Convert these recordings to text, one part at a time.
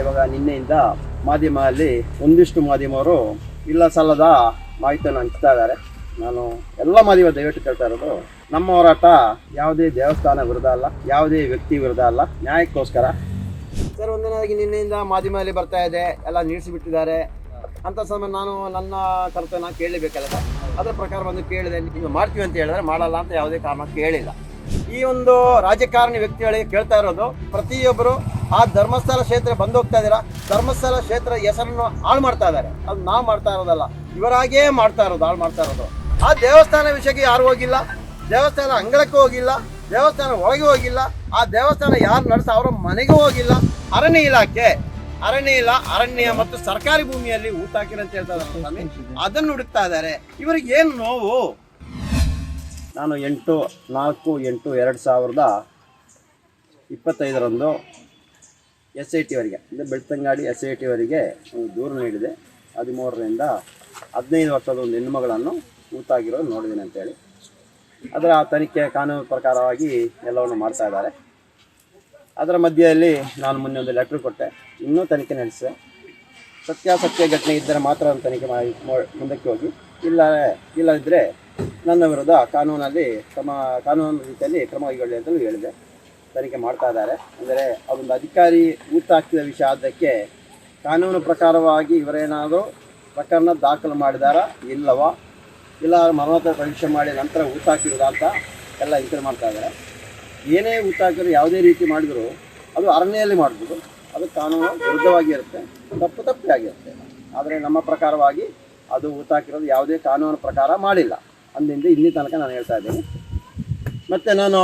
ಇವಾಗ ನಿನ್ನೆಯಿಂದ ಮಾಧ್ಯಮದಲ್ಲಿ ಒಂದಿಷ್ಟು ಮಾಧ್ಯಮವರು, ಇಲ್ಲ ಸಲ್ಲದ ಮಾಹಿತಿಯನ್ನು ಹಂಚ್ತಾ ಇದ್ದಾರೆ. ನಾನು ಎಲ್ಲ ಮಾಧ್ಯಮ ದಯವಿಟ್ಟು ಕೇಳ್ತಾ ಇರೋದು, ನಮ್ಮ ಹೋರಾಟ ಯಾವುದೇ ದೇವಸ್ಥಾನ ವಿರುದ್ಧ ಅಲ್ಲ, ಯಾವುದೇ ವ್ಯಕ್ತಿ ವಿರುದ್ಧ ಅಲ್ಲ, ನ್ಯಾಯಕ್ಕೋಸ್ಕರ. ಸರ್, ಒಂದನೇದಾಗಿ ನಿನ್ನೆಯಿಂದ ಮಾಧ್ಯಮದಲ್ಲಿ ಬರ್ತಾ ಇದೆ, ಎಲ್ಲ ನಿಲ್ಲಿಸಿಬಿಟ್ಟಿದ್ದಾರೆ ಅಂತ ಸಮಯ ನಾನು ನನ್ನ ಕರ್ತವ್ಯ ಕೇಳಲೇಬೇಕಲ್ಲ ಸರ್? ಅದರ ಪ್ರಕಾರ ಬಂದು ಕೇಳಿದೆ, ನೀವು ಮಾಡ್ತೀವಿ ಅಂತ ಹೇಳಿದ್ರೆ ಮಾಡಲ್ಲ ಅಂತ ಯಾವುದೇ ಕಾರಣ ಕೇಳಿಲ್ಲ. ಈ ಒಂದು ರಾಜಕಾರಣಿ ವ್ಯಕ್ತಿಗಳಿಗೆ ಕೇಳ್ತಾ ಇರೋದು, ಪ್ರತಿಯೊಬ್ಬರು ಆ ಧರ್ಮಸ್ಥಳ ಕ್ಷೇತ್ರ ಬಂದು ಹೋಗ್ತಾ ಇದ್ದೀರಾ? ಧರ್ಮಸ್ಥಳ ಕ್ಷೇತ್ರ ಹೆಸರನ್ನು ಹಾಳು ಮಾಡ್ತಾ ಇದ್ದಾರೆ. ಅದು ನಾವು ಮಾಡ್ತಾ ಇರೋದಲ್ಲ. ಇವರಾಗೇ ಮಾಡ್ತಾ ಇರೋದು, ಹಾಳು ಮಾಡ್ತಾ ಇರೋದು. ಆ ದೇವಸ್ಥಾನ ವಿಷಯಕ್ಕೆ ಯಾರು ಹೋಗಿಲ್ಲ? ದೇವಸ್ಥಾನ ಅಂಗಳಕ್ಕೆ ಹೋಗಿಲ್ಲ, ದೇವಸ್ಥಾನ ಒಳಗೆ ಹೋಗಿಲ್ಲ. ಆ ದೇವಸ್ಥಾನ ಯಾರು ನಡೆಸ ಅವರ ಮನೆಗೆ ಹೋಗಿಲ್ಲ. ಅರಣ್ಯ ಇಲಾಖೆ, ಅರಣ್ಯ ಇಲ್ಲ ಅರಣ್ಯ ಮತ್ತು ಸರ್ಕಾರಿ ಭೂಮಿಯಲ್ಲಿ ಊಟ ಹಾಕಿರ ಅಂತ ಹೇಳ್ತಾರೆ ಅದನ್ನು ಹುಡುಕ್ತಾ ಇದ್ದಾರೆ. ಇವರಿಗೆ ಏನು ನೋವು? ನಾನು ಎಂಟು, ನಾಲ್ಕು, ಎಂಟು, ಎರಡು ಸಾವಿರದ ಇಪ್ಪತ್ತೈದರಂದು ಎಸ್ ಐ ಟಿವರೆಗೆ ಅಂದರೆ ಬೆಳ್ತಂಗಾಡಿ ಎಸ್ ಐ ಟಿವರಿಗೆ ಒಂದು ದೂರು ನೀಡಿದೆ. ಹದಿಮೂರರಿಂದ ಹದಿನೈದು ವರ್ಷದ ಒಂದು ಹೆಣ್ಣುಮಗಳನ್ನು ಊತಾಗಿರೋದು ನೋಡಿದ್ದೀನಿ ಅಂತೇಳಿ. ಅದರ ತನಿಖೆ ಕಾನೂನು ಪ್ರಕಾರವಾಗಿ ಎಲ್ಲವನ್ನು ಮಾಡ್ತಾ ಇದ್ದಾರೆ. ಅದರ ಮಧ್ಯೆಯಲ್ಲಿ ನಾನು ಮೊನ್ನೆ ಒಂದು ಲೆಟ್ರ್ ಕೊಟ್ಟೆ, ಇನ್ನೂ ತನಿಖೆ ನಡೆಸಿದೆ. ಸತ್ಯಾಸತ್ಯ ಘಟನೆ ಇದ್ದರೆ ಮಾತ್ರ ಒಂದು ತನಿಖೆ ಮಾಡಿ ಮುಂದಕ್ಕೆ ಹೋಗಿ. ಇಲ್ಲ ಇಲ್ಲದಿದ್ದರೆ ನನ್ನ ವಿರುದ್ಧ ಕಾನೂನಲ್ಲಿ ಕ್ರಮ, ಕಾನೂನು ರೀತಿಯಲ್ಲಿ ಕ್ರಮ ಕೈಗೊಳ್ಳಿ ಅಂತಲೂ ಹೇಳಿದೆ. ತನಿಖೆ ಮಾಡ್ತಾ ಇದ್ದಾರೆ. ಅಂದರೆ ಅದೊಂದು ಅಧಿಕಾರಿ ಊಟ ಹಾಕಿದ ವಿಷಯ ಅದಕ್ಕೆ ಕಾನೂನು ಪ್ರಕಾರವಾಗಿ ಇವರೇನಾದರೂ ಪ್ರಕರಣ ದಾಖಲು ಮಾಡಿದಾರಾ? ಇಲ್ಲವಾ? ಇಲ್ಲ, ಮರಣೋತ್ತರ ಪರೀಕ್ಷೆ ಮಾಡಿ ನಂತರ ಊಟ ಅಂತ ಎಲ್ಲ ಎಂಕ್ವೈರಿ ಮಾಡ್ತಾ ಇದ್ದಾರೆ. ಏನೇ ಊಟ ಯಾವುದೇ ರೀತಿ ಮಾಡಿದ್ರು, ಅದು ಅರಣ್ಯಲ್ಲಿ ಮಾಡ್ಬೋದು ಅದು ಕಾನೂನು ವಿರುದ್ಧವಾಗಿ ತಪ್ಪು ತಪ್ಪೇ ಆಗಿರುತ್ತೆ ಆದರೆ ನಮ್ಮ ಪ್ರಕಾರವಾಗಿ ಅದು ಊಟ ಯಾವುದೇ ಕಾನೂನು ಪ್ರಕಾರ ಮಾಡಿಲ್ಲ. ಅಂದಿಂದ ಇಲ್ಲಿ ತನಕ ನಾನು ಹೇಳ್ತಾ ಇದ್ದೀನಿ. ಮತ್ತು ನಾನು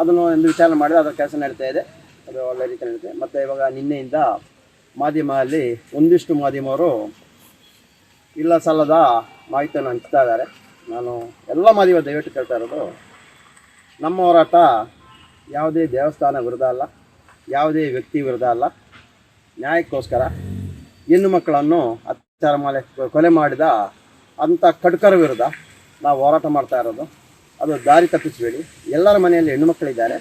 ಅದನ್ನು ಒಂದು ವಿಚಾರ ಮಾಡಿದೆ ಅದರ ಕೆಲಸ ನಡೀತಾ ಇದೆ. ಅದು ಒಳ್ಳೆ ರೀತಿ ಇದೆ. ಮತ್ತು ಇವಾಗ ನಿನ್ನೆಯಿಂದ ಮಾಧ್ಯಮದಲ್ಲಿ ಒಂದಿಷ್ಟು ಮಾಧ್ಯಮವರು ಇಲ್ಲ ಸಲ್ಲದ ಮಾಹಿತಿಯನ್ನು ಹಂಚ್ತಾ ಇದ್ದಾರೆ. ನಾನು ಎಲ್ಲ ಮಾಧ್ಯಮ ದಯವಿಟ್ಟು ಕೇಳ್ತಾ ಇರೋದು, ನಮ್ಮ ಹೋರಾಟ ಯಾವುದೇ ದೇವಸ್ಥಾನ ವಿರುದ್ಧ ಅಲ್ಲ, ಯಾವುದೇ ವ್ಯಕ್ತಿ ವಿರುದ್ಧ ಅಲ್ಲ. ನ್ಯಾಯಕ್ಕೋಸ್ಕರ ಹೆಣ್ಣು ಮಕ್ಕಳನ್ನು ಅತ್ಯಾಚಾರ ಮಾಡಿ, ಕೊಲೆ ಮಾಡಿದ ಅಂಥ ಕಡ್ಕರ ವಿರುದ್ಧ ನಾವು ಹೋರಾಟ ಮಾಡ್ತಾ ಇರೋದು. ಅದು ದಾರಿ ತಪ್ಪಿಸಬೇಡಿ. ಎಲ್ಲರ ಮನೆಯಲ್ಲಿ ಹೆಣ್ಣು ಮಕ್ಕಳಿದ್ದಾರೆ.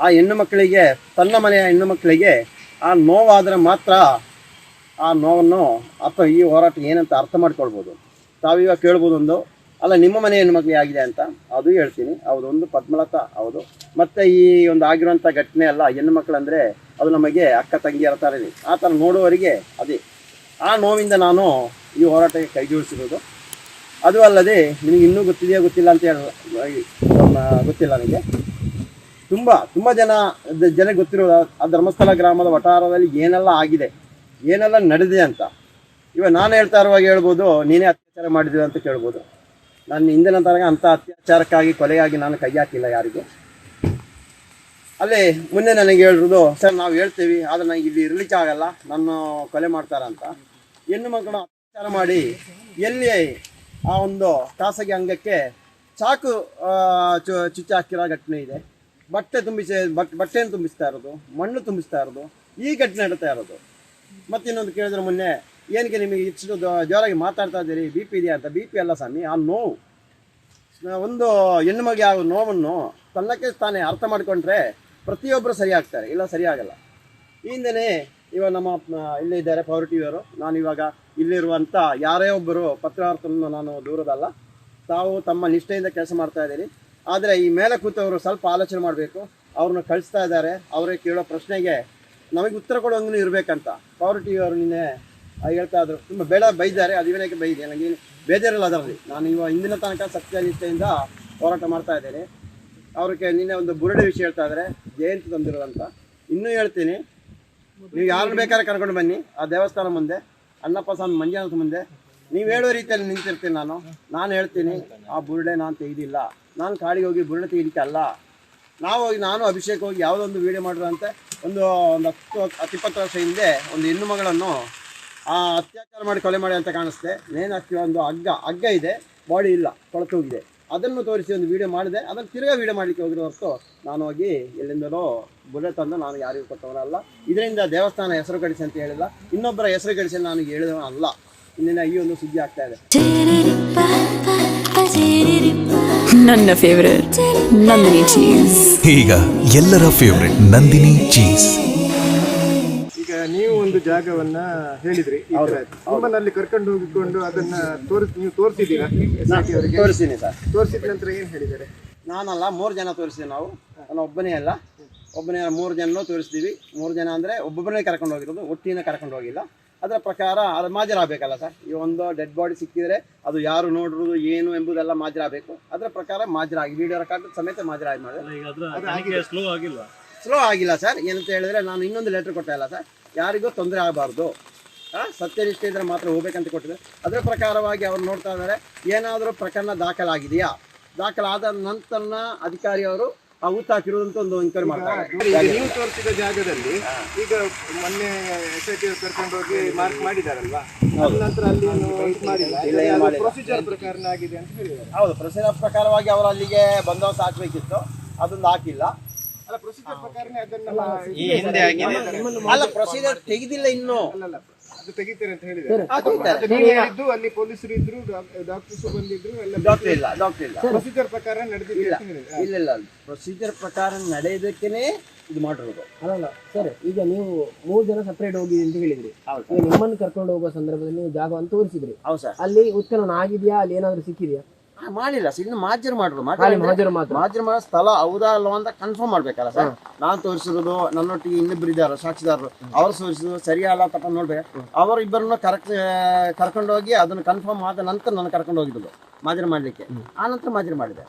ಆ ಹೆಣ್ಣು ಮಕ್ಕಳಿಗೆ, ತನ್ನ ಮನೆಯ ಹೆಣ್ಣು ಮಕ್ಕಳಿಗೆ ಆ ನೋವಾದರೆ ಮಾತ್ರ ಆ ನೋವನ್ನು ಅಥವಾ ಈ ಹೋರಾಟ ಏನಂತ ಅರ್ಥ ಮಾಡ್ಕೊಳ್ಬೋದು. ತಾವೀಗ ಕೇಳ್ಬೋದು ಒಂದು, ಅಲ್ಲ, ನಿಮ್ಮ ಮನೆ ಹೆಣ್ಮಕ್ಳಿಗೆ ಆಗಿದೆ ಅಂತ. ಅದು ಹೇಳ್ತೀನಿ. ಹೌದು, ಒಂದು ಪದ್ಮಲತಾ, ಹೌದು. ಮತ್ತು ಈ ಒಂದು ಆಗಿರುವಂಥ ಘಟನೆ ಅಲ್ಲ, ಹೆಣ್ಣು ಮಕ್ಕಳಂದರೆ ಅದು ನಮಗೆ ಅಕ್ಕ ತಂಗಿಯರ ಥರ ಇದೆ ಆ ಥರ ನೋಡುವವರಿಗೆ ಅದೇ. ಆ ನೋವಿಂದ ನಾನು ಈ ಹೋರಾಟಕ್ಕೆ ಕೈ ಜೋಡಿಸಿರೋದು ಅದು ಅಲ್ಲದೆ ನಿಮಗೆ ಇನ್ನೂ ಗೊತ್ತಿದೆಯೋ ಗೊತ್ತಿಲ್ಲ ಅಂತ ಹೇಳ. ಗೊತ್ತಿಲ್ಲ ನನಗೆ ತುಂಬ ತುಂಬ ಜನ ಜನ ಗೊತ್ತಿರೋ ಆ ಧರ್ಮಸ್ಥಳ ಗ್ರಾಮದ ವಠಾರದಲ್ಲಿ ಏನೆಲ್ಲ ಆಗಿದೆ, ಏನೆಲ್ಲ ನಡೆದಿದೆ ಅಂತ. ಇವಾಗ ನಾನು ಹೇಳ್ತಾ ಇರುವಾಗ ಹೇಳ್ಬೋದು, ನೀನೇ ಅತ್ಯಾಚಾರ ಮಾಡಿದ್ವಿ ಅಂತ ಕೇಳ್ಬೋದು. ನಾನು ಹಿಂದಿನ ತನಕ ಅಂಥ ಅತ್ಯಾಚಾರಕ್ಕಾಗಿ ಕೊಲೆಯಾಗಿ ನಾನು ಕೈ ಹಾಕಿಲ್ಲ ಯಾರಿಗೂ. ಅಲ್ಲಿ ಮುಂದೆ ನನಗೆ ಹೇಳಿರೋದು, ಸರ್, ನಾವು ಹೇಳ್ತೀವಿ, ಆದರೆ ನನಗೆ ಇಲ್ಲಿ ಇರಲಿಕ್ಕೆ ಆಗಲ್ಲ ನಾನು ಕೊಲೆ ಮಾಡ್ತಾರಂತ. ಹೆಣ್ಣು ಮಕ್ಕಳು ಅತ್ಯಾಚಾರ ಮಾಡಿ ಎಲ್ಲಿ ಆ ಒಂದು ಖಾಸಗಿ ಅಂಗಕ್ಕೆ ಚಾಕು ಚುಚ್ಚಿ ಹಾಕಿರೋ ಘಟನೆ ಇದೆ. ಬಟ್ಟೆ ತುಂಬಿಸಿ, ಬಟ್, ಬಟ್ಟೆಯನ್ನು ತುಂಬಿಸ್ತಾ ಇರೋದು, ಮಣ್ಣು ತುಂಬಿಸ್ತಾ ಇರೋದು, ಈ ಘಟನೆ ನಡೀತಾ ಇರೋದು. ಮತ್ತೆ ಇನ್ನೊಂದು ಕೇಳಿದ್ರೆ ಮೊನ್ನೆ ಏನಕ್ಕೆ ನಿಮಗೆ ಇಷ್ಟು ಜೋರಾಗಿ ಮಾತಾಡ್ತಾ ಇದ್ದೀರಿ? ಬಿ ಪಿ ಇದೆಯಾ ಅಂತ. ಬಿ ಪಿ ಅಲ್ಲ ಸ್ವಾಮಿ, ಆ ನೋವು. ಒಂದು ಹೆಣ್ಣು ಆಗೋ ನೋವನ್ನು ತನ್ನಕ್ಕೆ ತಾನೇ ಅರ್ಥ ಮಾಡಿಕೊಂಡ್ರೆ ಪ್ರತಿಯೊಬ್ಬರು ಸರಿ ಆಗ್ತಾರೆ ಇಲ್ಲ, ಸರಿಯಾಗಲ್ಲ. ಈ ಹಿಂದೆನೇ ಇವಾಗ ನಮ್ಮ ಇಲ್ಲೇ ಇದ್ದಾರೆ ಪವರ್ ಟಿವಿಯವರು ನಾನು ಇವಾಗ ಇಲ್ಲಿರುವಂಥ ಯಾರೇ ಒಬ್ಬರು ಪತ್ರಕರ್ತರನ್ನು ನಾನು ದೂರದಲ್ಲ, ತಾವು ತಮ್ಮ ನಿಷ್ಠೆಯಿಂದ ಕೆಲಸ ಮಾಡ್ತಾ ಇದ್ದೀರಿ ಆದರೆ ಈ ಮೇಲೆ ಕೂತವರು ಸ್ವಲ್ಪ ಆಲೋಚನೆ ಮಾಡಬೇಕು. ಅವ್ರನ್ನ ಕಳಿಸ್ತಾ ಇದ್ದಾರೆ. ಅವರೇ ಕೇಳೋ ಪ್ರಶ್ನೆಗೆ ನಮಗೆ ಉತ್ತರ ಕೊಡೋಂಗೂ ಇರಬೇಕಂತ. ಪವರ್ ಅವರು ನಿನ್ನೆ ಹೇಳ್ತಾ ಇದ್ರು. ತುಂಬ ಬೇಡ ಬೈದಿದ್ದಾರೆ ಅದು ಇವನಕ್ಕೆ ಬೈದೆ? ನನಗೆ ಬೇಜಾರಿಲ್ಲ ಅದರಲ್ಲಿ. ನಾನು ಇವಾಗ ಹಿಂದಿನ ತನಕ ಸತ್ಯನಿಷ್ಠೆಯಿಂದ ಹೋರಾಟ ಮಾಡ್ತಾ ಇದ್ದೇನೆ. ಅವ್ರಿಗೆ ನಿನ್ನೆ ಒಂದು ಬುರುಡೆ ವಿಷಯ ಹೇಳ್ತಾ ಇದ್ದಾರೆ. ಜಯಂತಿ ತಂದಿರೋದಂತ. ಇನ್ನೂ ಹೇಳ್ತೀನಿ. ನೀವು ಯಾರನ್ನು ಬೇಕಾದ್ರೆ ಕರ್ಕೊಂಡು ಬನ್ನಿ. ಆ ದೇವಸ್ಥಾನ ಮುಂದೆ. ಅಣ್ಣಪ್ಪ ಸ್ವಾಮಿ ಮಂಜುನಾಥ ಮುಂದೆ ನೀವು ಹೇಳೋ ರೀತಿಯಲ್ಲಿ ನಿಂತಿರ್ತೀನಿ ನಾನು. ನಾನು ಹೇಳ್ತೀನಿ, ಆ ಬುರುಡೆ ನಾನು ತೆಗೆದಿಲ್ಲ. ನಾನು ಕಾಡಿಗೆ ಹೋಗಿ ಬುರುಡೆ ತೆಗೀಲಿಕ್ಕೆ ಅಲ್ಲ. ನಾವು ಹೋಗಿ ನಾನು ಅಭಿಷೇಕ್ ಹೋಗಿ ಯಾವುದೋ ಒಂದು ವೀಡಿಯೋ ಮಾಡಿರೋಂತೆ ಒಂದು ಒಂದು ಹತ್ತು ಹತ್ತು ಇಪ್ಪತ್ತು ವರ್ಷ ಹಿಂದೆ ಒಂದು ಹೆಣ್ಣು ಮಗಳನ್ನು, ಆ ಅತ್ಯಾಚಾರ ಮಾಡಿ ಕೊಲೆ ಮಾಡಿ ಅಂತ ಕಾಣಿಸ್ತೆ. ನೇನು ಹಾಕಿ ಒಂದು ಹಗ್ಗ. ಹಗ್ಗ ಇದೆ, ಬಾಡಿ ಇಲ್ಲ, ಕೊಳತು ಹೋಗಿದೆ. ಅದನ್ನು ತೋರಿಸಿ ಒಂದು ವಿಡಿಯೋ ಮಾಡಿದೆ. ಅದನ್ನು ತಿರ್ಗಾ ವಿಡಿಯೋ ಮಾಡಲಿಕ್ಕೆ ಹೋಗಿರೋ ಹೊರತು ನಾನು ಹೋಗಿ ಎಲ್ಲಿಂದಲೋ ಬುಲೆಟ್ ತಂದು ನಾನು ಯಾರಿಗೂ ಕೊಟ್ಟವನಲ್ಲ ಇದರಿಂದ ದೇವಸ್ಥಾನ ಹೆಸರು ಕಡಿಸಿ ಅಂತ ಹೇಳಿಲ್ಲ. ಇನ್ನೊಬ್ಬರ ಹೆಸರು ಕಡಿಸಿ ನಾನು ಹೇಳಿದವ ಅಲ್ಲ. ಇಂದಿನ ಈ ಒಂದು ಸುದ್ದಿ ಆಗ್ತಾ ಇದೆ. ನನ್ನ ಫೇವರೇಟ್ ನಂದಿನಿ ಚೀಸ್ ಈಗ ಎಲ್ಲರ ಫೇವ್ರೆಟ್ ನಂದಿನಿ ಚೀಸ್ ಒಂದು ಜಾಗವನ್ನ ಹೇಳಿದ್ರಿ ಈ ತರ ನಿಮ್ಮನ್ನಲ್ಲಿ ಕರ್ಕೊಂಡು ಹೋಗಿಕೊಂಡು ಅದನ್ನ ತೋರಿಸ್ ನೀವು ತೋರಿಸಿದ್ದೀರಾ? ಐ ಅವರಿಗೆ? ತೋರಿಸ್ತೀನಿ ಸರ್. ತೋರಿಸಿದ ನಂತರ ಏನ್ ಹೇಳಿದ್ದಾರೆ? ನಾನಲ್ಲ ಮೂರು ಜನ ತೋರಿಸ್ತೀವಿ ನಾವು. ನಾನು ಒಬ್ಬನೇ ಅಲ್ಲ. ಒಬ್ಬನೇ ಮೂರು ಜನನೂ ತೋರಿಸ್ತೀವಿ. ಮೂರು ಜನ ಅಂದರೆ ಒಬ್ಬೊಬ್ಬನೇ ಕರ್ಕೊಂಡು ಹೋಗಿರೋದು ಒಟ್ಟಿನ ಕರ್ಕೊಂಡು ಹೋಗಿಲ್ಲ. ಅದರ ಪ್ರಕಾರ ಅದು ಮಾಜರಾಗಬೇಕಲ್ಲ ಸರ್. ಈ ಒಂದು ಡೆಡ್ ಬಾಡಿ ಸಿಕ್ಕಿದರೆ ಅದು ಯಾರು ನೋಡಿರೋದು ಏನು ಎಂಬುದೆಲ್ಲ ಮಾಜರಾಗಬೇಕು. ಅದರ ಪ್ರಕಾರ ಮಾಜರಾಗಿ ವಿಡಿಯೋ ರೆಕಾರ್ಡ್ ಸಮೇತ ಮಾಜರಾಗಿ ಮಾಡಿದೆ ಸ್ಲೋ ಆಗಿಲ್ಲ ಸರ್. ಏನಂತ ಹೇಳಿದ್ರೆ ನಾನು ಇನ್ನೊಂದು ಲೆಟರ್ ಕೊಟ್ಟೆ ಅಲ್ಲ ಸರ್. ಯಾರಿಗೂ ತೊಂದರೆ ಆಗಬಾರ್ದು. ಸತ್ಯನಿಷ್ಠೆ ಇದ್ರೆ ಮಾತ್ರ ಹೋಗ್ಬೇಕಂತ ಕೊಟ್ಟಿದೆ. ಅದರ ಪ್ರಕಾರವಾಗಿ ಅವ್ರು ನೋಡ್ತಾ ಇದ್ದಾರೆ. ಏನಾದರೂ ಪ್ರಕರಣ ದಾಖಲಾಗಿದೆಯಾ? ದಾಖಲಾದ ನಂತರ ಅಧಿಕಾರಿಯವರು ಆ ಊತ ಹಾಕಿರೋದಂತ ಒಂದು ಎಂಕ್ವೈರಿ ಮಾಡ್ತಾರೆ ನೀವು ತೋರಿಸಿದ ಜಾಗದಲ್ಲಿ ಈಗ ಮೊನ್ನೆ ಎಸ್ ಐ ಟಿ ಕರ್ಕೊಂಡು ಹೋಗಿ ಮಾರ್ಕ್ ಮಾಡಿದಾರಲ್ವಾ? ನಂತರ ಅಲ್ಲಿ ಮಾಡಿಲ್ಲ. ಪ್ರೊಸೀಜರ್ ಆಗಿದೆ ಅಂತ ಹೇಳಿದ್ದಾರೆ. ಹೌದು ಪ್ರೊಸೀಜರ್ ಪ್ರಕಾರವಾಗಿ ಅವರು ಅಲ್ಲಿಗೆ ಬಂದೋಬಸ್ತ್ ಹಾಕ್ಬೇಕಿತ್ತು ಅದೊಂದು ಹಾಕಿಲ್ಲ. ಅಲ್ಲ ಪ್ರೊಸೀಜರ್ ಪ್ರಕಾರನೇ ಅದನ್ನೆಲ್ಲ ಅಲ್ಲ ಪ್ರೊಸೀಜರ್ ತೆಗೆದಿಲ್ಲ ಇನ್ನು. ಅದು ತೆಗಿತಾರೆ ಅಂತ ಹೇಳಿದ್ದಾರೆ ನೀವು ಹೇಳಿದ್ದು ಅಲ್ಲಿ ಪೊಲೀಸರು ಇದ್ರು ಡಾಕ್ಟರ್ಸ್ ಬಂದಿದ್ರು ಎಲ್ಲ ಡಾಕ್ಟರ್ ಇಲ್ಲ ಡಾಕ್ಟರ್ ಇಲ್ಲ. ಪ್ರೊಸೀಜರ್ ಪ್ರಕಾರ ನಡೆದಿಲ್ಲ ಇಲ್ಲ ಇಲ್ಲ ಇಲ್ಲ ಪ್ರೊಸೀಜರ್ ಪ್ರಕಾರ ನಡೆಯೋದಕ್ಕೇನೆ ಇದು ಮಾಡಿರೋದು. ಅಲ್ಲಲ್ಲ ಸರ್. ಈಗ ನೀವು ಮೂರು ಜನ ಸಪ್ರೇಟ್ ಹೋಗಿ ಅಂತ ಹೇಳಿದ್ರಿ. ಹೌದು. ನಿಮ್ಮನ್ನು ಕರ್ಕೊಂಡು ಹೋಗುವ ಸಂದರ್ಭದಲ್ಲಿ ನೀವು ಜಾಗವನ್ನು ತೋರಿಸಿದ್ರಿ. ಹೌದು ಸರ್. ಅಲ್ಲಿ ಉತ್ಖನನ ಆಗಿದೆಯಾ? ಅಲ್ಲಿ ಏನಾದ್ರು ಸಿಕ್ಕಿದೆಯಾ? ಮಾಡಿಲ್ಲ. ಸರ್ ಇನ್ನು ಮಾಜರ್ ಮಾಡ್ರು. ಮಾಜರ್ ಮಾಡೋ ಸ್ಥಳ ಹೌದಾ ಅಲ್ಲ ಅಂತ ಕನ್ಫರ್ಮ್ ಮಾಡ್ಬೇಕಲ್ಲ ಸರ್? ನಾನು ತೋರಿಸಿರೋದು ನನ್ನೊಟ್ಟಿಗೆ ಇನ್ನಿಬ್ರು ಇದ್ದಾರೆ ಸಾಕ್ಷಿದಾರರು. ಅವ್ರು ತೋರಿಸಿದ್ರು ಸರಿಯಲ್ಲ ತಪ್ಪ ನೋಡ್ಬೇಕು ಅವರು ಇಬ್ಬರನ್ನ ಕರೆಕ್ಟ್ ಕರ್ಕೊಂಡೋಗಿ ಅದನ್ನ ಕನ್ಫರ್ಮ್ ಆದ ನಂತರ ನಾನು ಕರ್ಕೊಂಡು ಹೋಗಿದ್ದು. ಮಾಜರ್ ಮಾಡ್ಲಿಕ್ಕೆ. ಆ ನಂತರ ಮಾಜರ್ ಮಾಡಿದೆ.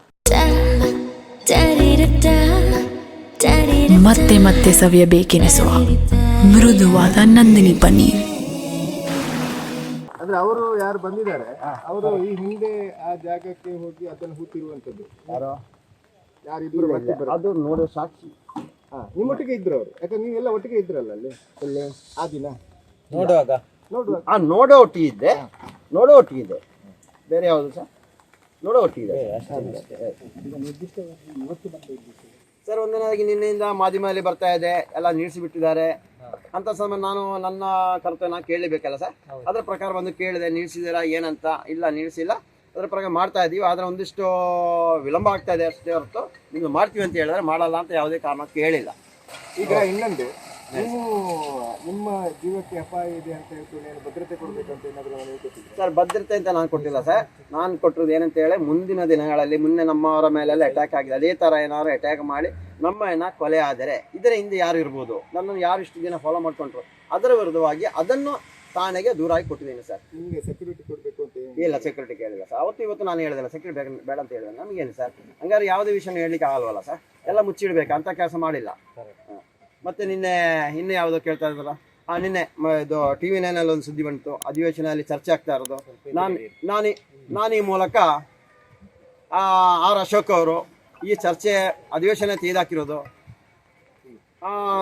ಮತ್ತೆ ಮತ್ತೆ ಸವಿಯಬೇಕೆನಿಸುವ ಮೃದುವಾದ ನಂದಿನಿ ಪನ್ನೀರ್. ಅಂದ್ರೆ ಅವರು ಯಾರು ಬಂದಿದ್ದಾರೆ ಅವರು ಈ ಹಿಂದೆ ಆ ಜಾಗಕ್ಕೆ ಹೋಗಿ ಅದನ್ನು ಹೂತಿರುವಂತದ್ದು ಯಾರೋ? ಅದು ನೋಡೋ ಸಾಕ್ಷಿ. ಹಾ ನಿಮ್ಮೊಟ್ಟಿಗೆ ಇದ್ರು ಅವರು. ಯಾಕಂದ್ರೆ ನೀವೆಲ್ಲ ಒಟ್ಟಿಗೆ ಇದ್ರಲ್ಲ ಅಲ್ಲಿ? ಇಲ್ಲಿ ಆ ದಿನ. ನೋಡುವಾಗ. ನೋಡುವಾಗ. ಆ ನೋಡೋ ಒಟ್ಟಿಗೆ ನೋಡೋ ಒಟ್ಟಿಗೆ ಬೇರೆ ಯಾವುದು ಸರ್ ನೋಡೋ ಒಟ್ಟಿಗೆ ಸರ್ ಒಂದನೇದಾಗಿ ನಿನ್ನೆಯಿಂದ ಮಾಧ್ಯಮದಲ್ಲಿ ಬರ್ತಾ ಇದೆ. ಎಲ್ಲ ನಿಲ್ಲಿಸಿಬಿಟ್ಟಿದ್ದಾರೆ ಅಂತ ಸಮಯ ನಾನು ನನ್ನ ಕರ್ತವ್ಯ ನಾನು ಕೇಳಲೇಬೇಕಲ್ಲ ಸರ್ ಅದರ ಪ್ರಕಾರ ಬಂದು ಕೇಳಿದೆ. ನಿಲ್ಲಿಸಿದ್ದೀರಾ ಏನಂತ? ಇಲ್ಲ ನಿಲ್ಲಿಸಿಲ್ಲ ಅದರ ಪ್ರಕಾರ ಮಾಡ್ತಾ ಇದ್ದೀವಿ ಆದರೆ ಒಂದಿಷ್ಟು ವಿಳಂಬ ಆಗ್ತಾ ಇದೆ ಅಷ್ಟೇ ಹೊರತು. ನೀವು ಮಾಡ್ತೀವಿ ಅಂತ ಹೇಳಿದ್ರೆ ಮಾಡಲ್ಲ ಅಂತ ಯಾವುದೇ ಕಾರಣಕ್ಕೆ ಹೇಳಿಲ್ಲ. ಈಗ ಇನ್ನೊಂದು. ನೀವು ನಿಮ್ಮ ಜೀವಕ್ಕೆ ಅಪಾಯ ಇದೆ ಅಂತ ಹೇಳ್ಕೊಂಡು ಏನು ಭದ್ರತೆ ಕೊಡ್ಬೇಕಂತ ಏನಾದ್ರು ಸರ್ ಭದ್ರತೆ ಅಂತ ನಾನು ಕೊಟ್ಟಿಲ್ಲ ಸರ್. ನಾನು ಕೊಟ್ಟಿರೋದು ಏನಂತ ಹೇಳಿ ಮುಂದಿನ ದಿನಗಳಲ್ಲಿ ಮುನ್ನೆ ನಮ್ಮವರ ಮೇಲೆಲ್ಲ ಅಟ್ಯಾಕ್ ಆಗಿದೆ. ಅದೇ ಥರ ಏನಾದ್ರು ಅಟ್ಯಾಕ್ ಮಾಡಿ ನಮ್ಮನ್ನ ಕೊಲೆ ಆದರೆ ಇದರ ಹಿಂದೆ ಯಾರು ಇರ್ಬೋದು? ನನ್ನನ್ನು ಯಾರು ಇಷ್ಟು ದಿನ ಫಾಲೋ ಮಾಡ್ಕೊಂಡ್ರು? ಅದರ ವಿರುದ್ಧವಾಗಿ ಅದನ್ನು ತಾನೆಗೆ ದೂರ ಆಗಿ ಕೊಟ್ಟಿದ್ದೀನಿ ಸರ್. ನಿಮಗೆ ಸೆಕ್ಯೂರಿಟಿ ಕೊಡಬೇಕು ಅಂತ ಇಲ್ಲ ಸೆಕ್ಯೂರಿಟಿ ಕೇಳಿಲ್ಲ ಸರ್. ಅವತ್ತು ಇವತ್ತು ನಾನು ಹೇಳಿದೆಲ್ಲ ಸೆಕ್ಯೂರಿಟಿ ಬೇಡ ಬೇಡ ಅಂತ ಹೇಳಿದೆ. ನಮಗೇನು ಸರ್? ಹಂಗಾರೆ ಯಾವುದೇ ವಿಷಯ ಹೇಳಲಿಕ್ಕೆ ಆಗಲ್ವಲ್ಲ ಸರ್? ಎಲ್ಲ ಮುಚ್ಚಿಡಬೇಕು? ಅಂತ ಕೆಲಸ ಮಾಡಿಲ್ಲ. ಹ. ಮತ್ತೆ ನಿನ್ನೆ ಇನ್ನೇ ಯಾವುದೋ ಕೇಳ್ತಾ ಇದ್ರಲ್ಲ ಆ, ನಿನ್ನೆ ಇದು ಟಿ ವಿ ನೈನಲ್ಲಿ ಒಂದು ಸುದ್ದಿ ಬಂತು. ಅಧಿವೇಶನದಲ್ಲಿ ಚರ್ಚೆ ಆಗ್ತಾ ಇರೋದು. ನಾನು ನಾನು ನಾನು ಈ ಮೂಲಕ ಆರ್ ಅಶೋಕ್ ಅವರು ಈ ಚರ್ಚೆ, ಅಧಿವೇಶನ ತೆಗೆದಾಕಿರೋದು.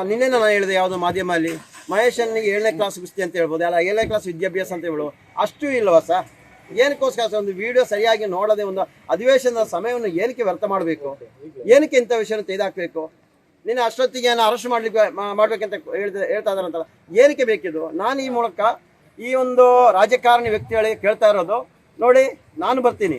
ನಿನ್ನೆ ನಾನು ಹೇಳಿದೆ ಯಾವುದೋ ಮಾಧ್ಯಮದಲ್ಲಿ ಮಹೇಶನಿಗೆ ಏಳನೇ ಕ್ಲಾಸ್ ಕುಸ್ತಿ ಅಂತ ಹೇಳ್ಬೋದು. ಅಲ್ಲ, ಏಳನೇ ಕ್ಲಾಸ್ ವಿದ್ಯಾಭ್ಯಾಸ ಅಂತ ಹೇಳ್ಬೋದು. ಅಷ್ಟು ಇಲ್ವಾ ಸರ್? ಏನಕ್ಕೋಸ್ಕರ ಒಂದು ವಿಡಿಯೋ ಸರಿಯಾಗಿ ನೋಡದೆ ಒಂದು ಅಧಿವೇಶನದ ಸಮಯವನ್ನು ಏನಕ್ಕೆ ವ್ಯರ್ಥ ಮಾಡಬೇಕು? ಏನಕ್ಕೆ ಇಂಥ ವಿಷಯನ ತೆಗೆದಾಕಬೇಕು? ನಿನ್ನ ಅಷ್ಟೊತ್ತಿಗೆ ನಾನು ಅರೆಸ್ಟ್ ಮಾಡ್ಲಿಕ್ಕೆ ಮಾಡ್ಬೇಕಂತ ಹೇಳ್ತಾ ಹೇಳ್ತಾ ಇದ್ದಾರಂತಲ್ಲ. ಏನಕ್ಕೆ ಬೇಕಿದು? ನಾನು ಈ ಮೂಲಕ ಈ ಒಂದು ರಾಜಕಾರಣಿ ವ್ಯಕ್ತಿಗಳಿಗೆ ಕೇಳ್ತಾ ಇರೋದು, ನೋಡಿ, ನಾನು ಬರ್ತೀನಿ.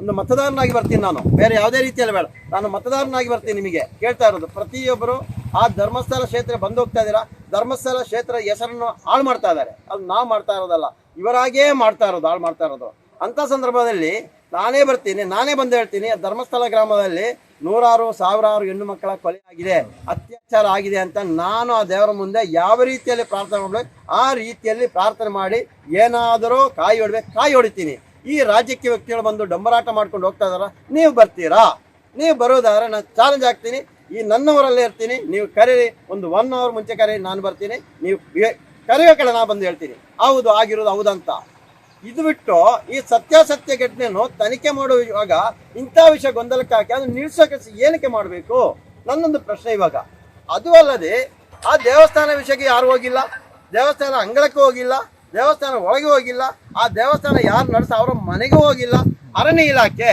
ಒಂದು ಮತದಾರನಾಗಿ ಬರ್ತೀನಿ ನಾನು. ಬೇರೆ ಯಾವುದೇ ರೀತಿಯಲ್ಲಿ ಬೇಡ. ನಾನು ಮತದಾರನಾಗಿ ಬರ್ತೀನಿ ನಿಮಗೆ. ಕೇಳ್ತಾ ಇರೋದು. ಪ್ರತಿಯೊಬ್ಬರು ಆ ಧರ್ಮಸ್ಥಳ ಕ್ಷೇತ್ರ ಬಂದು ಹೋಗ್ತಾ ಇದ್ದೀರಾ? ಧರ್ಮಸ್ಥಳ ಕ್ಷೇತ್ರ ಹೆಸರನ್ನು ಹಾಳು ಮಾಡ್ತಾ ಇದ್ದಾರೆ. ಅದು ನಾವು ಮಾಡ್ತಾ ಇರೋದಲ್ಲ. ಇವರಾಗೇ ಮಾಡ್ತಾ ಇರೋದು, ಹಾಳು ಮಾಡ್ತಾ ಇರೋದು. ಅಂಥ ಸಂದರ್ಭದಲ್ಲಿ ನಾನೇ ಬರ್ತೀನಿ, ನಾನೇ ಬಂದು ಹೇಳ್ತೀನಿ ಧರ್ಮಸ್ಥಳ ಗ್ರಾಮದಲ್ಲಿ ನೂರಾರು ಸಾವಿರಾರು ಹೆಣ್ಣು ಮಕ್ಕಳ ಕೊಲೆ ಆಗಿದೆ, ಅತ್ಯಾಚಾರ ಆಗಿದೆ ಅಂತ ನಾನು ಆ ದೇವರ ಮುಂದೆ ಯಾವ ರೀತಿಯಲ್ಲಿ ಪ್ರಾರ್ಥನೆ ಮಾಡಬೇಕು, ಆ ರೀತಿಯಲ್ಲಿ ಪ್ರಾರ್ಥನೆ ಮಾಡಿ ಏನಾದರೂ ಕಾಯಿ ಹೊಡ್ಬೇಕು, ಕಾಯಿ ಹೊಡಿತೀನಿ. ಈ ರಾಜಕೀಯ ವ್ಯಕ್ತಿಗಳು ಬಂದು ಡಂಬರಾಟ ಮಾಡ್ಕೊಂಡು ಹೋಗ್ತಾ ಇದಾರ ನೀವು ಬರ್ತೀರಾ? ನೀವು ಬರೋದಾದ್ರೆ ನಾನು ಚಾಲೆಂಜ್ ಆಗ್ತೀನಿ ಈ ನನ್ನವರಲ್ಲೇ ಇರ್ತೀನಿ. ನೀವು ಕರೀರಿ. ಒಂದು ಒನ್ ಅವರ್ ಮುಂಚೆ ಕರೀರಿ. ನಾನು ಬರ್ತೀನಿ. ನೀವು ಕರೆಯೋ ಕಡೆ ನಾನು ಬಂದು ಹೇಳ್ತೀನಿ. ಹೌದು, ಆಗಿರೋದು ಹೌದಂತ. ಇದು ಬಿಟ್ಟು ಈ ಸತ್ಯಾಸತ್ಯ ಘಟನೆಯನ್ನು ತನಿಖೆ ಮಾಡುವಾಗ ಇಂಥ ವಿಷಯ ಗೊಂದಲಕ್ಕೆ ಹಾಕಿ ಅದನ್ನು ನಿಲ್ಸೋಕೆ ಏನಕ್ಕೆ ಮಾಡಬೇಕು? ನನ್ನೊಂದು ಪ್ರಶ್ನೆ ಇವಾಗ. ಅದು ಅಲ್ಲದೆ ಆ ದೇವಸ್ಥಾನ ವಿಷಯಕ್ಕೆ ಯಾರು ಹೋಗಿಲ್ಲ? ದೇವಸ್ಥಾನ ಅಂಗಳಕ್ಕೂ ಹೋಗಿಲ್ಲ ದೇವಸ್ಥಾನ ಒಳಗೆ ಹೋಗಿಲ್ಲ ಆ ದೇವಸ್ಥಾನ ಯಾರು ನಡೆಸ ಅವರ ಮನೆಗೆ ಹೋಗಿಲ್ಲ. ಅರಣ್ಯ ಇಲಾಖೆ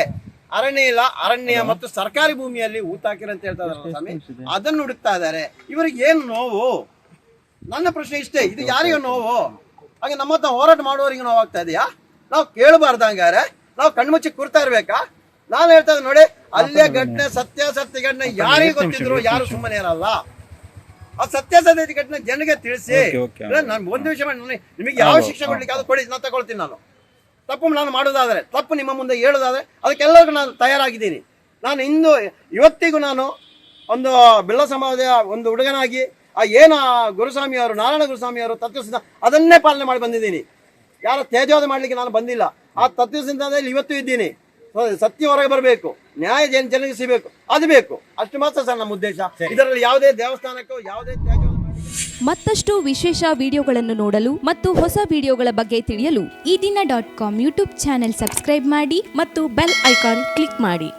ಅರಣ್ಯ ಇಲ್ಲ ಅರಣ್ಯ ಮತ್ತು ಸರ್ಕಾರಿ ಭೂಮಿಯಲ್ಲಿ ಊತಾಕಿರ ಅಂತ ಹೇಳ್ತಾ ಸ್ವಾಮಿ. ಅದನ್ನು ಹುಡುಕ್ತಾ ಇದ್ದಾರೆ. ಇವರಿಗೆ ಏನು ನೋವು? ನನ್ನ ಪ್ರಶ್ನೆ ಇಷ್ಟೇ. ಇದು ಯಾರಿಗೂ ನೋವು? ಹಾಗೆ ನಮ್ಮ ಹತ್ರ ಹೋರಾಟ ಮಾಡುವವರಿಗೆ ನೋವಾಗ್ತಾ ಇದೆಯಾ? ನಾವು ಕೇಳಬಾರ್ದು ಹಂಗಾರೆ. ನಾವು ಕಣ್ಮುಚ್ಚಿ ಕೂರ್ತಾ ಇರ್ಬೇಕಾ? ನಾನು ಹೇಳ್ತಾ ಇದ್ದೀನಿ ನೋಡಿ ಅಲ್ಲೇ ಘಟನೆ ಸತ್ಯಾಸತ್ಯ ಘಟನೆ ಯಾರಿಗೆ ಗೊತ್ತಿದ್ರು ಯಾರು ಸುಮ್ಮನೆ ಇರಲ್ಲ. ಆ ಸತ್ಯಾಸತ್ಯತೆ ಘಟನೆ ಜನರಿಗೆ ತಿಳಿಸಿ. ನಾನು ಒಂದು ವಿಷಯ ಮಾಡಿ ನಿಮಗೆ ಯಾವ ಶಿಕ್ಷೆ ಕೊಡ್ಲಿಕ್ಕೆ ಅದು ಕೊಡಿ ನಾನು ತಗೊಳ್ತೀನಿ ನಾನು. ತಪ್ಪು ನಾನು ಮಾಡೋದಾದ್ರೆ ತಪ್ಪು ನಿಮ್ಮ ಮುಂದೆ ಹೇಳೋದಾದ್ರೆ ಅದಕ್ಕೆಲ್ಲರಿಗೂ ನಾನು ತಯಾರಾಗಿದ್ದೀನಿ. ನಾನು ಇಂದು ಇವತ್ತಿಗೂ ನಾನು ಒಂದು ಬಿಲ್ಲ ಸಮಾಜದ ಒಂದು ಹುಡುಗನಾಗಿ ಆ ಏನು ಆ ಗುರುಸ್ವಾಮಿಯವರು ನಾರಾಯಣ ಗುರುಸ್ವಾಮಿಯವರು ತತ್ವಸಿದ್ಧ ಅದನ್ನೇ ಪಾಲನೆ ಮಾಡಿ ಬಂದಿದ್ದೀನಿ. ಯಾರ ತೇಜೋದ ಮಾಡಲಿಕ್ಕೆ ನಾನು ಬಂದಿಲ್ಲ. ಆ ತತ್ವಸಿದ್ಧದಲ್ಲಿ ಇವತ್ತು ಇದ್ದೀನಿ. ಸತ್ಯ ಹೊರಗೆ ಬರಬೇಕು. ನ್ಯಾಯ ಜನ ಜನರಿಗೆ ಸಿಗಬೇಕು ಅದು ಬೇಕು. ಅಷ್ಟು ಮಾತ್ರ ಸರ್ ನಮ್ಮ ಉದ್ದೇಶ. ಇದರಲ್ಲಿ ಯಾವುದೇ ದೇವಸ್ಥಾನಕ್ಕೂ ಯಾವುದೇ ತ್ಯಾಜ್ಯ ಮತ್ತಷ್ಟು ವಿಶೇಷ ವಿಡಿಯೋಗಳನ್ನು ನೋಡಲು ಮತ್ತು ಹೊಸ ವಿಡಿಯೋಗಳ ಬಗ್ಗೆ ತಿಳಿಯಲು ಈ ದಿನ dot com YouTube channel subscribe ಮಾಡಿ ಮತ್ತು ಬೆಲ್ ಐಕಾನ್ ಕ್ಲಿಕ್ ಮಾಡಿ.